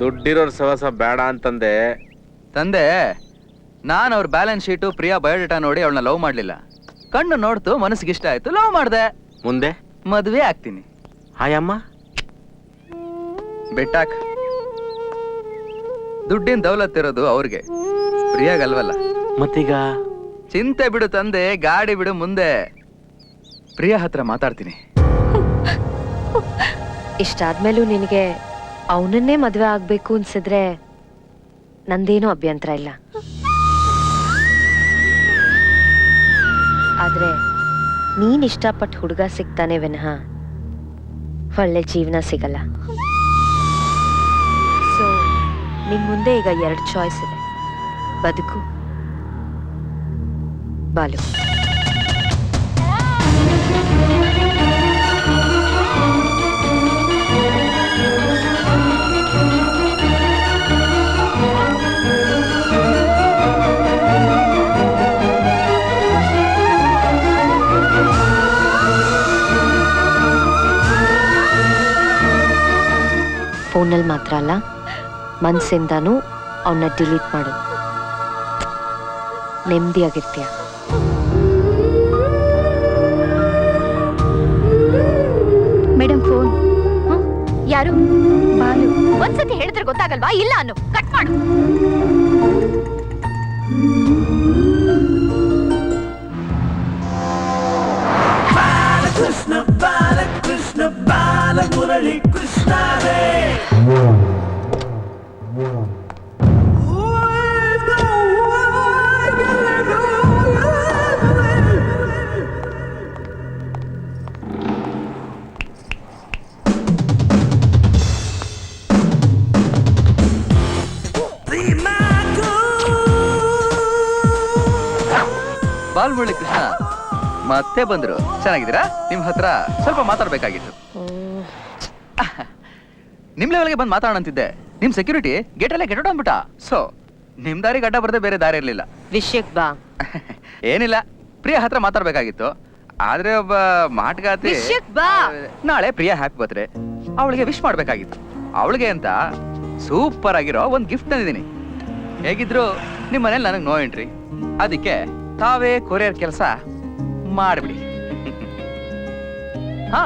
ದುಡ್ಡಿರೋರ್ ಸಹವಾಸ ಬೇಡ ಅಂತಂದೆ. ತಂದೆ ನಾನು ಅವ್ರ ಬ್ಯಾಲೆನ್ಸ್ ಶೀಟು ಪ್ರಿಯಾ ಬಯೋಡೇಟಾ ನೋಡಿ ಅವಳನ್ನ ಲವ್ ಮಾಡಲಿಲ್ಲ. ಕಣ್ಣು ನೋಡ್ತು ಮನಸ್ಸಿಗೆ ಇಷ್ಟ ಆಯ್ತು ಲವ್ ಮಾಡ್ದೆ. ಮುಂದೆ? ಮದುವೆ ಆಗ್ತೀನಿ. ಹಾಯಮ್ಮ ಬೆಟ್ಟಾಕ್. ದುಡ್ಡಿನ ದೌಲತ್ತಿರೋದು ಅವ್ರಿಗೆ. ಪ್ರಿಯಾಗಲ್ವಲ್ಲ ಮತ್ತೀಗ? ಚಿಂತೆ ಬಿಡು ತಂದೆ ಗಾಡಿ ಬಿಡು ಮುಂದೆ. ಪ್ರಿಯಾ ಹತ್ರ ಮಾತಾಡ್ತೀನಿ. ಇಷ್ಟಾದ್ಮೇಲೂ ನಿನಗೆ ಅವನನ್ನೇ ಮದುವೆ ಆಗ್ಬೇಕು ಅನ್ಸಿದ್ರೆ ನಂದೇನೂ ಅಭ್ಯಂತರ ಇಲ್ಲ. ಆದ್ರೆ ನೀನ್ ಇಷ್ಟಪಟ್ಟು ಹುಡುಗ ಸಿಗ್ತಾನೆ ವಿನಃ ಒಳ್ಳೆ ಜೀವನ ಸಿಗಲ್ಲ. ಸೊ ನಿನ್ ಮುಂದೆ ಈಗ ಎರಡು ಚಾಯ್ಸ್ ಇದೆ. ಬದುಕು, ಬಾಲು. ಫೋನಲ್ಲಿ ಮಾತ್ರ ಅಲ್ಲ ಮನಸ್ಸಿಂದನೂ ಅವನ್ನ ಡಿಲೀಟ್ ಮಾಡು. ನೆಮ್ಮದಿಯಾಗಿರ್ತೀಯ ಮೇಡಮ್ ಫೋನ್. ಯಾರು? ಬಾಲು. ಒಂದ್ಸತಿ ಹೇಳಿದ್ರೆ ಗೊತ್ತಾಗಲ್ವಾ? ಇಲ್ಲ ಅನ್ನು. ಕಟ್ ಮಾಡು. ಮತ್ತೆ ಬಂದ್ರು. ಚೆನ್ನಾಗಿದ್ದೀರಾ? ನಿಮ್ ಹತ್ರ ಸ್ವಲ್ಪ ಮಾತಾಡ್ಬೇಕಾಗಿತ್ತು. ನಿಮ್ ಲೆವೆಲ್ಗೆ ಬಂದು ಮಾತಾಡೋಣ ಅಂತಿದ್ದೆ. ನಿಮ್ ಸೆಕ್ಯೂರಿಟಿ ಗೇಟ್ ಅಲ್ಲೇ ಗೆಟ್ ಅಂದ್ಬಿಟ್ಟ ಸೊ ನಿಮ್ ದಾರಿ ಗಡ್ಡ ಬರದೆ ಬೇರೆ ದಾರಿ ಇರ್ಲಿಲ್ಲ. ವಿಷಯಕ್ ಬಾ. ಏನಿಲ್ಲ ಪ್ರಿಯಾ ಹತ್ರ ಮಾತಾಡ್ಬೇಕಾಗಿತ್ತು. ಆದ್ರೆ ಒಬ್ಬ ಮಾಟಗಾತಿ ವಿಷ್ಯಕ್ ಬಾ. ನಾಳೆ ಪ್ರಿಯಾ ಹ್ಯಾಪಿ ಬರ್ತ್ಡೇ ಅವಳಿಗೆ ವಿಶ್ ಮಾಡ್ಬೇಕಾಗಿತ್ತು. ಅವಳಿಗೆ ಅಂತ ಸೂಪರ್ ಆಗಿರೋ ಒಂದ್ ಗಿಫ್ಟ್ ತಂದಿದ್ದೀನಿ. ಹೇಗಿದ್ರು ನಿಮ್ ಮನೇಲಿ ನನಗೆ ನೋ ಎಂಟ್ರಿ ಅದಕ್ಕೆ ತಾವೇ ಕೊರಿಯರ್ ಕೆಲಸ ಮಾಡ್ಬಿಡಿ. ಹಾ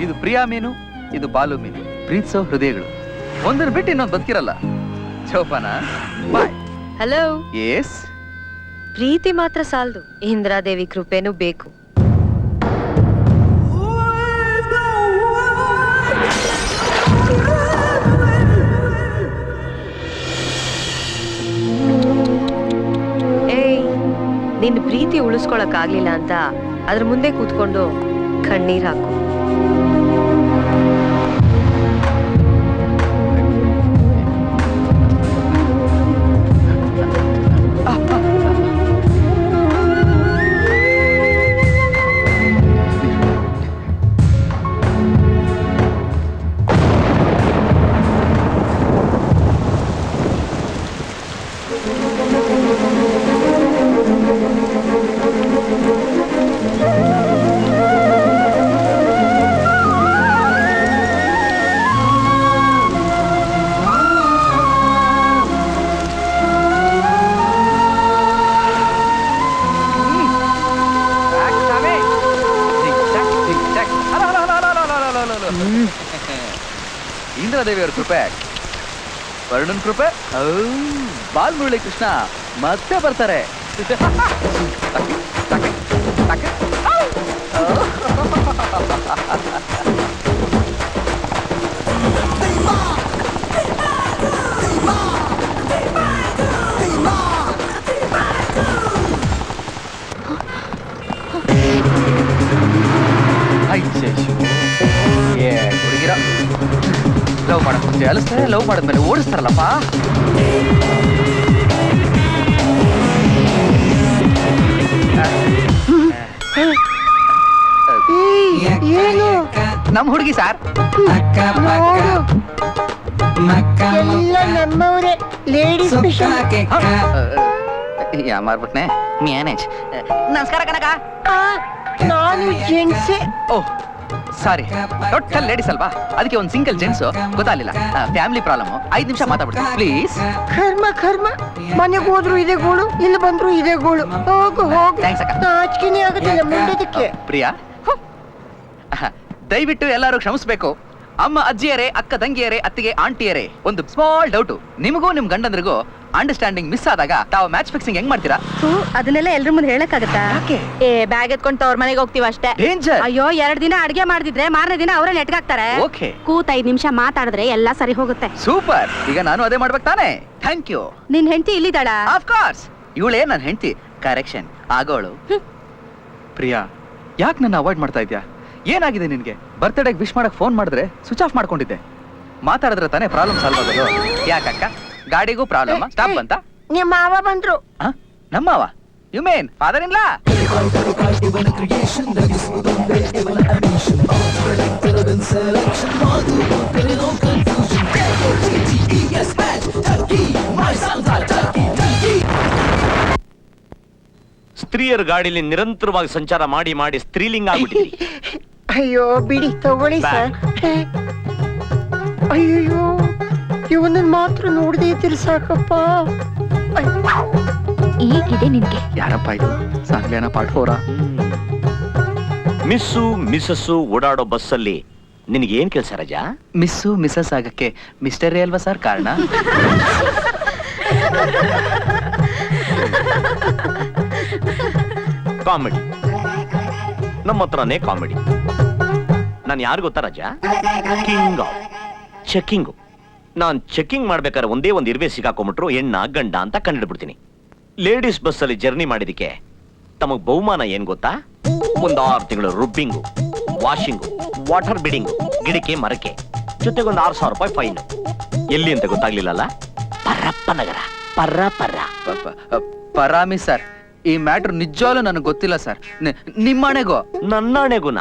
ಇದು ಪ್ರಿಯಾ ಮೀನು ಇದು ಬಾಲು ಮೀನು. ಪ್ರೀತ್ಸೋ ಹೃದಯಗಳು. ಒಂದನ್ನು ಬಿಟ್ಟು ಇನ್ನೊಂದು ಬದುಕಿರಲ್ಲ. ಚೌಪಾನ ಬಾಯ್. ಹಲೋ ಎಸ್ ಪ್ರೀತಿ ಮಾತ್ರ ಸಾಲದು. ಇಂದ್ರಾದೇವಿ ಕೃಪೆನೂ ಬೇಕು. ನಿನ್ನ ಪ್ರೀತಿ ಉಳಿಸ್ಕೊಳಕ್ ಆಗ್ಲಿಲ್ಲ ಅಂತ ಅದ್ರ ಮುಂದೆ ಕೂತ್ಕೊಂಡು ಕಣ್ಣೀರ್ ಹಾಕು. ಕೃಪೆ. ವರ್ಣನ್ ಕೃಪೆ? ಬಾಲ್ಮುರಳಿ ಕೃಷ್ಣ ಮತ್ತೆ ಬರ್ತಾರೆ. ಲವ್ ಮಾಡಕ್ ಮುಂಚೆ ಅಲಿಸ್ತಾರೆ ಲವ್ ಮಾಡಿದ್ಮೇಲೆ ಓಡಿಸ್ತಾರಲ್ಲಪ್ಪ ಏನು? ನಮ್ಮ ಹುಡುಗಿ ಸಾರ್ ಎಲ್ಲ ನಮ್ಮವ್ರೆ. ಲೇಡೀಸ್ ಸ್ಪೆಷಲ್ ಯಾ ಮಾರ್ಬಿಟ್ನೆ? ಮ್ಯಾನೇಜ್. ನಮಸ್ಕಾರ ಕನಕ ನಾನು ಜೆಂಟ್ಸೆ. ಓಹ್ ಸಾರಿ ಟೋಟಲ್ ಲೇಡೀಸ್ ಅಲ್ವಾ? ಅದಕ್ಕೆ ಒಂದು ಸಿಂಗಲ್ ಜೆಂಟ್ಸ್ ಗೊತ್ತಾಗ್ಲಿಲ್ಲ. ಫ್ಯಾಮಿಲಿ ಪ್ರಾಬ್ಲಮ್ ಐದು ನಿಮಿಷ ಮಾತಾಡ್ಬಿಡ್ತೀನಿ. ಪ್ಲೀಸ್ ಕರ್ಮ ಕರ್ಮ. ಮನೆಗೆ ಹೋದ್ರು ಇದೆ ಗೋಳು ಇಲ್ಲಿ ಬಂದ್ರು ಇದೆ ಗೋಳು. ಹೋಗು ಹೋಗು. ಥ್ಯಾಂಕ್ಸ್ ಅಕ್ಕ. ನಾಚಿಕೆನೇ ಆಗುತ್ತಿಲ್ಲ ಮುಂದಕ್ಕೆ ಪ್ರಿಯಾ? ದಯವಿಟ್ಟು ಎಲ್ಲರೂ ಕ್ಷಮಿಸ್ಬೇಕು. ಅಮ್ಮ ಅಜ್ಜಿಯರೇ ಅಕ್ಕ ತಂಗಿಯರೇ ಅತ್ತಿಗೆ ಆಂಟಿಯರೇ ಒಂದು ಸ್ಮಾಲ್ ಡೌಟ್ ನಿಮಗೂ ನಿಮ್ ಗಂಡಂದ್ರಿಗೂ ಅಂಡರ್ಸ್ಟ್ಯಾಂಡಿಂಗ್ ಮಿಸ್ ಆದಾಗ ತಾವು ಮ್ಯಾಚ್ ಫಿಕ್ಸಿಂಗ್ ಹೆಂಗ್ ಮಾಡ್ತೀರಾ? ಅದನ್ನೆಲ್ಲ ಎಲ್ರ ಮುಂದೆ ಹೇಳಕ್ಕಾಗತ್ತಾ? ಯಾಕೆ? ಏ ಬ್ಯಾಗ್ ಎತ್ಕೊಂಡು ಅವ್ರ ಮನೆಗೆ ಹೋಗ್ತೀವಿ ಅಷ್ಟೇ. ಡೇಂಜರ್ ಅಯ್ಯೋ ಎರಡ್ ದಿನ ಅಡ್ಗೆ ಮಾಡಿದ್ರೆ ಮಾರನೇ ದಿನ ಅವರೇ ನೆಟ್ಗಾಕ್ತಾರೆ ಓಕೆ ಕೂತ ಐದ್ ನಿಮಿಷ ಮಾತಾಡಿದ್ರೆ ಎಲ್ಲಾ ಸರಿ ಹೋಗುತ್ತೆ. ಸೂಪರ್ ಈಗ ನಾನು ಅದೇ ಮಾಡ್ಬೇಕು ತಾನೇ. ಥ್ಯಾಂಕ್ ಯು ನಿನ್ ಹೆಂಡತಿ ಇಲ್ಲಿದ್ದಾಳ? ಆಫ್ ಕೋರ್ಸ್ ಇವಳೇ ನನ್ನ ಹೆಂಡತಿ. ಕರೆಕ್ಷನ್ ಆಗೋಳು. ಪ್ರಿಯಾ ಯಾಕೆ ನನ್ನ ಅವಾಯ್ಡ್ ಮಾಡ್ತಾ ಇದ್ಯಾ? ಏನಾಗಿದೆ ನಿನಗೆ? ಬರ್ತ್ಡೇಗೆ ವಿಶ್ ಮಾಡಕ್ಕೆ ಫೋನ್ ಮಾಡಿದ್ರೆ ಸ್ವಿಚ್ ಆಫ್ ಮಾಡ್ಕೊಂಡಿದ್ದೆ. ಮಾತಾಡಿದ್ರೆ ತಾನೇ ಪ್ರಾಬ್ಲಮ್ ಸಾಲ್ವ್ ಆಗೋದು. ಯಾಕಕ್ಕ? ಗಾಡಿಗೂ ಪ್ರಾಬ್ಲಮ್ ಸ್ಟಾಪ್ ಅಂತ ನಿಮ್ಮ ಮಾವ ಬಂದ್ರು. ಆ? ನಮ್ಮವ you mean father in law ಸ್ತ್ರೀಯರ ಗಾಡಿಲಿ ನಿರಂತರವಾಗಿ ಸಂಚಾರ ಮಾಡಿ ಮಾಡಿ ಸ್ತ್ರೀಲಿಂಗ ಆಗ್ಬಿಟ್ಟಿದ್ರಿ ಅಯ್ಯೋ ಬಿಡಿ ತಗೊಳ್ಳಿ ಸರ್ ಅಯ್ಯೋ ಇವನನ್ ಮಾತ್ರ ನೋಡದೇ ಇದ್ದಿರಿ ಸಾಕಪ್ಪ ಈಗಿದೆ ನಿನ್ಗೆ ಯಾರಪ್ಪ ಇದು ಸಾಂಗ್ಲೇನ ಪಾರ್ಟ್ ಫೋರಾ ಮಿಸ್ಸು ಮಿಸಸ್ಸು ಓಡಾಡೋ ಬಸ್ಸಲ್ಲಿ ನಿನಗೆ ಏನ್ ಕೆಲಸ ರಜಾ ಮಿಸ್ಸು ಮಿಸಸ್ ಆಗಕ್ಕೆ ಮಿಸ್ಟರೇ ಅಲ್ವಾ ಸರ್ ಕಾರಣ ಕಾಮಿಡಿ ನಮ್ಮ ಹತ್ರನೇ ಕಾಮಿಡಿ. ನಾನು ಯಾರು ಗೊತ್ತಾ ರಾಜ? ಕಿಂಗ್. ಚೆಕಿಂಗು ನಾನು ಚೆಕಿಂಗ್ ಮಾಡ್ಬೇಕಾದ್ರೆ ಒಂದೇ ಒಂದು ಇರುವೆ ಸಿಗಾಕೊಂಬಿಟ್ರು ಹೆಣ್ಣ, ಗಂಡ ಅಂತ ಕಂಡಿಡ್ಬಿಡ್ತೀನಿ ಲೇಡೀಸ್ ಬಸ್ಸಲ್ಲಿ ಜರ್ನಿ ಮಾಡಿದಕ್ಕೆ ತಮಗ್ ಬಹುಮಾನ ಏನ್ ಗೊತ್ತಾ? ಒಂದು ಆರು ತಿಂಗಳು ರುಬ್ಬಿಂಗು, ವಾಷಿಂಗು, ವಾಟರ್ ಬಿಡಿಂಗು, ಗಿಡಕ್ಕೆ ಮರಕ್ಕೆ ಜೊತೆಗೆ ಒಂದು ಆರು ಸಾವಿರ ರೂಪಾಯಿ ಫೈನ್. ಎಲ್ಲಿ ಅಂತ ಗೊತ್ತಾಗ್ಲಿಲ್ಲಲ್ಲ? ಪರಪ್ಪ ನಗರ ಪರ್ರ ಪರ್ರ ಪ- ಪ- ಪರಾಮಿ ಸರ್. ಈ ಮ್ಯಾಟರ್ ನಿಜವಾಗ್ಲೂ ನನಗೆ ಗೊತ್ತಿಲ್ಲ ಸರ್. ನಿಮ್ಮ ಹಣೆಗೂ ನನ್ನ ನನ್ನಾಣೆಗುನ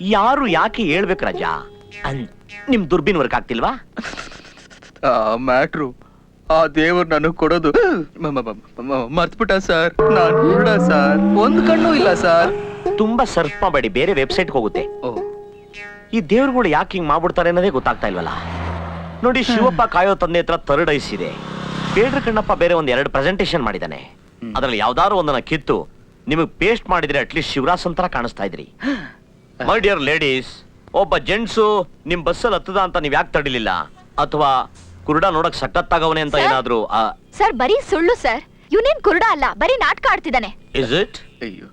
ಯಾರು ಯಾಕೆ ಹೇಳ್ಬೇಕು ರಜಾ? ಅನ್ ನಿಮ್ ದುರ್ಬಿನ್ ವರ್ಕ್ ಆಗ್ತಿಲ್ವಾ? ಆ ಮ್ಯಾಟ್ರು ಆ ದೇವ್ರು ನನಗೆ ಕೊಡೋದು ಮ- ಮ- ಮ- ಮ- ಮರ್ತ್ಬಿಟ್ಟ ಸರ್. ನಾನು ಕೂಡ ಸರ್. ಒಂದ್ ಕಣ್ಣು ಇಲ್ಲ ಸರ್. ತುಂಬಾ ಸರ್ಫ್ ಮಾಡಿ ಬೇರೆ ವೆಬ್ಸೈಟ್ ಹೋಗುತ್ತೆ. ಓ. ಈ ದೇವ್ರುಗಳು ಯಾಕೆ ಹಿಂಗ್ ಮಾಡ್ಬಿಡ್ತಾರೆ ಅನ್ನೋದೇ ಗೊತ್ತಾಗ್ತಾ ಇಲ್ವಲ್ಲ? ನೋಡಿ ಶಿವಪ್ಪ ಕಾಯೋ ತಂದೆ ಹತ್ರ ಥರ್ಡ್ ಐಸ್ ಇದೆ. ಬೇಡ್ರ ಕಣ್ಣಪ್ಪ ಬೇರೆ ಒಂದ್ ಎರಡು ಪ್ರೆಸೆಂಟೇಶನ್ ಮಾಡಿದಾನೆ. ಅದ್ರಲ್ಲಿ ಯಾವ್ದಾದ್ರು ಒಂದನ್ನ ಕಿತ್ತು ನಿಮಗೆ ಪೇಸ್ಟ್ ಮಾಡಿದ್ರೆ ಅಟ್ಲೀಸ್ಟ್ ಶಿವರಾಸ್ ಅಂತರ ಕಾಣಿಸ್ತಾ ಇದ್ರಿ. ಮೈ ಡಿಯರ್ ಲೇಡೀಸ್ ಒಬ್ಬ ಜೆಂಟ್ಸು ನಿಮ್ ಬಸ್ಸಲ್ಲಿ ಹತ್ತದ ಅಂತ ನೀವ್ ಯಾಕೆ ತಡಿಲಿಲ್ಲ? ಅಥವಾ ಕುರುಡ ನೋಡಕ್ ಸಖತ್ತಾಗವನೆ ಅಂತ ಏನಾದ್ರು ಸರ್ ಬರೀ ಸುಳ್ಳು ಸರ್ ಇವನೇನ್ ಕುರುಡ ಅಲ್ಲ ಬರೀ ನಾಟಕ ಆಡ್ತಿದ್ದಾನೆ. ಇಸ್ ಇಟ್ ಅಯ್ಯೋ.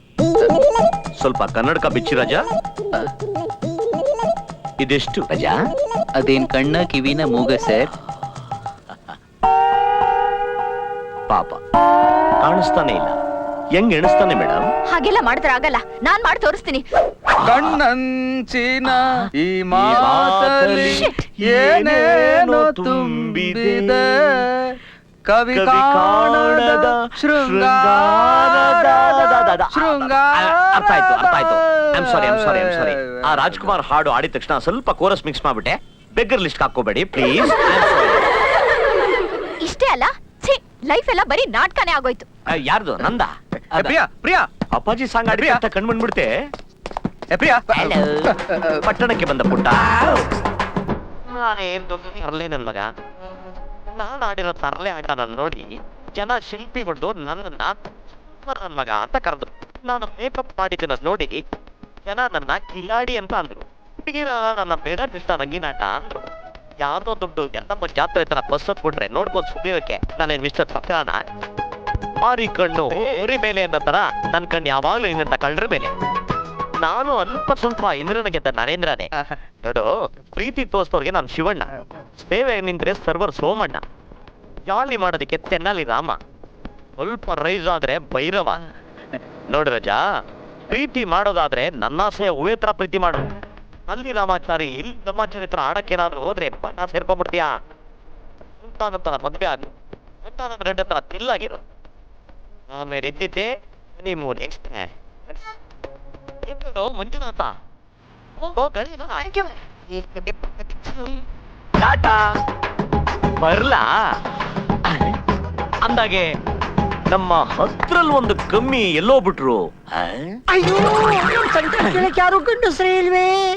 ಸ್ವಲ್ಪ ಕನ್ನಡಕ ಬಿಚ್ಚಿ ರಜಾ. ಇದೆಷ್ಟು ರಜಾ. ಅದೇನ್ ಕಣ್ಣ ಕಿವಿನ ಮೂಗ ಸರ್ ಪಾಪ. ಕಾಣಿಸ್ತಾನೆ ಇಲ್ಲ. ಹೆಂಗ್ ಎಣಿಸ್ತಾನೆ ಮೇಡಮ್ ಹಾಗೆಲ್ಲ ಮಾಡಿದ್ರೆ ಆಗಲ್ಲ. ನಾನ್ ಮಾಡಿ ತೋರಿಸ್ತೀನಿ. ಕಣ್ಣಂಚಿನ ಈ ಮಾತಲ್ಲಿ ಏನೇನೋ ತುಂಬಿದೆ. ಕವಿ ಕಾಣದ ಶೃಂಗಾರದ ಶೃಂಗಾರ ಅರ್ಥ ಆಯ್ತು ಅರ್ಥ ಆಯ್ತು. I'm sorry I'm sorry I'm sorry ಆ ರಾಜ್ಕುಮಾರ್ ಹಾಡು ಆಡಿದ ತಕ್ಷಣ ಸ್ವಲ್ಪ ಕೋರಸ್ ಮಿಕ್ಸ್ ಮಾಡ್ಬಿಟ್ಟೆ. ಬೆಗ್ಗರ್ ಲಿಸ್ಟ್ ಹಾಕೋಬೇಡಿ ಪ್ಲೀಸ್ ಇಷ್ಟೇ ಅಲ್ಲ? ಲೈಫ್ ಎಲ್ಲ ಬರೀ ನಾಟಕನೇ ಆಗೋಯ್ತು. ಯಾರ್ದು? ನಂದ? ಪ್ರಿಯಾ ಪ್ರಿಯಾ. ಅಪ್ಪಾಜಿ ಸಾಂಗ್ ಆಡಿ. ಅಂತ ಕಣ್ ಬಂದ್ಬಿಡ್ತೆ ಏ, ಪ್ರಿಯಾ. ಪಟ್ಟಣಕ್ಕೆ ಬಂದ ಪುಟ್ಟ. ನಾನೇನ್ ತರಲೆ ನನ್ ಮಗ. ನಾನು ಆಡಿರೋ ತರಲೆ ಆಟ ನೋಡಿ ಜನ ಶಿಲ್ಪಿ ಬಿಡ್ದು ನನ್ನನ್ನ ನನ್ನ ಮಗ ಅಂತ ಕರೆದ್ರು. ನಾನು ಮೇಕಪ್ ಮಾಡಿದ್ದನ್ನ ನೋಡಿ ಜನ ನನ್ನ ಕಿಲಾಡಿ ಅಂತ ಅಂದ್ರು. ನನ್ನ ಬೇಡ ಇಷ್ಟ ರಂಗಿನಾಟ ಅಂದ್ರು. ಯಾವ್ದೋ ದುಡ್ಡು ಎಂತ ಜಾತ್ರೆ ತರ ಬಸ್ ಹತ್ಬಿಟ್ರೆ ನೋಡ್ಬೋದು ಸುಳಿಯೋಕೆ ನಾನೇನ್ ಮಿಸ್ಟರ್ ಸತ್ಯಾನ ಮಾರಿ ಕಣ್ಣು ಊರಿ ಮೇಲೆ ಅನ್ನೋ ನನ್ ಕಣ್ಣು ಯಾವಾಗ್ಲೂ ಇನ್ನಂತ ಕಳ್ರ ಮೇಲೆ. ನಾನು ಅಲ್ಪ ಸ್ವಲ್ಪ ಇಂದ್ರನ ಗೆದ್ದ ನರೇಂದ್ರನೇ ನೋಡು, ಪ್ರೀತಿ ತೋರಿಸೋರ್ಗೆ ನಾನು ಶಿವಣ್ಣ. ಸೇವೆ ನಿಂತ್ರೆ ಸರ್ವರ್ ಸೋಮಣ್ಣ. ಜಾಲಿ ಮಾಡೋದಕ್ಕೆ ತೆನ್ನಾಲಿ ರಾಮ. ಸ್ವಲ್ಪ ರೈಸ್ ಆದ್ರೆ ಭೈರವ. ನೋಡು ರಜಾ, ಪ್ರೀತಿ ಮಾಡೋದಾದ್ರೆ ನನ್ನಾಸೆ ಹೂವೇ ತರ ಪ್ರೀತಿ ಮಾಡು. ಅಲ್ಲಿ ರಾಮಾಚಾರಿ ಇಲ್ಲಿ ರಾಮಾಚಾರಿ ಹತ್ರ ಆಡಕ್ಕೇನಾದ್ರು ಹೋದ್ರೆ ಬಣ್ಣ ಸೇರ್ಕೊಂಡ್ಬಿಡ್ತೀಯಾ? ಅಂತ ಮದ್ವೆ ಆಗಿ ಅಂತಾನಂತರ ರೆಡ್ ಹತ್ರ ತಿಲ್ಲಾಗಿರು ಆಮೇಲೆ ಎದ್ದಿದ್ದೆ ನೀವು ನೆಕ್ಸ್ಟ್ ಇಬ್ಬರು ಮಂಜುನಾಥ. ಹೋಗೋ ಗಣೇಶ ಆಯ್ಕೆ ಟಾಟಾ! ಬರ್ಲಾ? ಅಂದಾಗೆ ನಮ್ಮ ಹತ್ರಲ್ ಒಂದು ಕಮ್ಮಿ ಎಲ್ಲೋ ಬಿಟ್ರು ಅಯ್ಯೋ ಯಾರು ಗಂಡಸ್ರೇ ಇಲ್ವೇ?